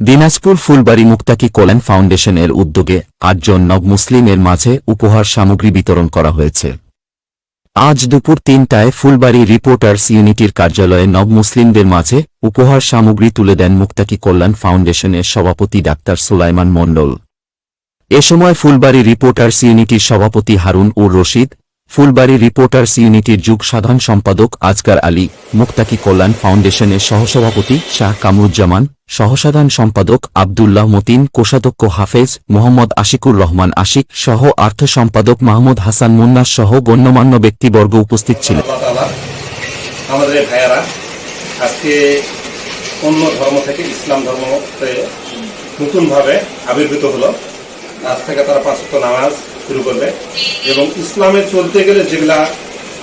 দিনাজপুর ফুলবাড়ি মুক্তাকি কল্যাণ ফাউন্ডেশনের উদ্যোগে আটজন নব মুসলিমের মাঝে উপহার সামগ্রী বিতরণ করা হয়েছে। আজ দুপুর তিনটায় ফুলবাড়ি রিপোর্টার্স ইউনিটির কার্যালয়ে নব মুসলিমদের মাঝে উপহার সামগ্রী তুলে দেন মুক্তাকি কল্যাণ ফাউন্ডেশনের সভাপতি ডাক্তার সুলাইমান মণ্ডল। এ সময় ফুলবাড়ি রিপোর্টার্স ইউনিটির সভাপতি হারুন উর রশিদ ফুলবাড়ি রিপোর্টার্স ইউনিটির যুগ সাধারণ সম্পাদক আজকার আলী, মুক্তাকি কল্যাণ ফাউন্ডেশনের সহসভাপতি শাহ কামরুজ্জামান, সহসাধারণ সম্পাদক আবদুল্লাহ মতিন, কোষাধ্যক্ষ হাফেজ মোহাম্মদ আশিকুর রহমান আশিক সহ আর্থ সম্পাদক মাহমুদ হাসান মুন্নাস সহ গণ্যমান্য ব্যক্তিবর্গ উপস্থিত ছিলেন। অন্য ধর্ম থেকে ইসলাম ধর্মতে নতুনভাবে আবির্ভূত হলো। আজ থেকে তারা পাঁচত্ব নামাজ শুরু করবে। এবং ইসলামে চলতে গেলে যেগুলা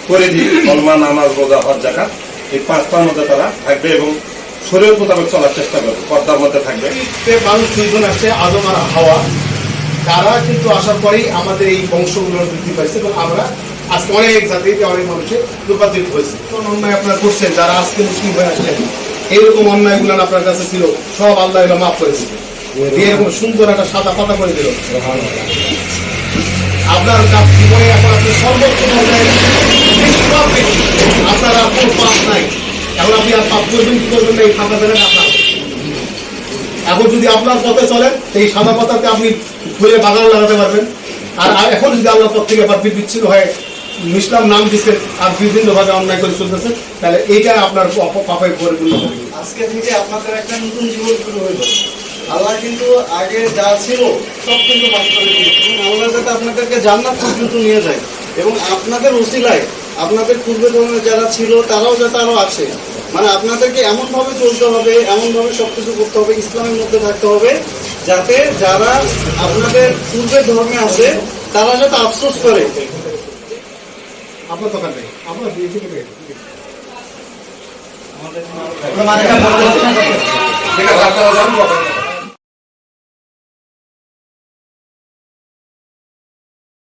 পরিধি কলমা নামাজ, রোজা, হজ জাকাত এই পাঁচটার মধ্যে তারা থাকবে এবং শরীর মোতাবেক চলার চেষ্টা করবে, পর্দার মধ্যে থাকবে। মানুষ দুইজন আসছে আদম আর হাওয়া। তারা কিন্তু আসার পরেই আমাদের এই বংশগুলো বৃদ্ধি পাইছে এবং আমরা আজকে অনেক জাতিতে অনেক মানুষের রূপান্তরিত হয়েছে। কোন অন্যায় আপনারা করছেন? যারা আজকে মুসলিম হয়ে আসলেন এইরকম অন্যায়গুলো আপনার কাছে ছিল, সব আল্লাহ মাফ করে দিল। এরকম সুন্দর একটা সাদা পাতা করে দিল। আপনার জীবনে এখন আপনি সর্বোচ্চ পর্যায়ে পাপ আপনার আর কোনো পাপ নাই। এখন আপনি আর পাপ করবেন, কি করবেন না? এই ফাঁকা জায়গাটা আপনার। এখন যদি আপনার পথে চলেন এই সাদা পাতাতে আপনি ফুলে বাগান লাগাতে পারবেন। আর এখন যদি আল্লাহ পথ থেকে আবার বিচ্ছিন্ন হয়ে ইসলাম নাম দিচ্ছেন আর বিভিন্নভাবে অন্যায় করে চলতেছেন তাহলে এইটা আপনার পাপ- পরিপূর্ণ হবে। আজকে থেকে আপনাদের একটা নতুন জীবন শুরু হইল আল্লাহ কিন্তু আগে যা ছিল সব কিন্তু মাফ করে দিয়েছে। এবং আল্লাহ যাতে আপনাদেরকে জান্নাত পর্যন্ত নিয়ে যায়। এবং আপনাদের ওসিলায় আপনাদের পূর্বে ধর্মে যারা ছিল তারাও যাতে আরও আসে মানে আপনাদেরকে এমনভাবে চলতে হবে এমনভাবে সবকিছু করতে হবে ইসলামের মধ্যে থাকতে হবে যাতে যারা আপনাদের পূর্বের ধর্মে আছে তারা যাতে আফসোস করে। আপনার দোকান নেই। আপনার দিয়ে থেকে পেয়ে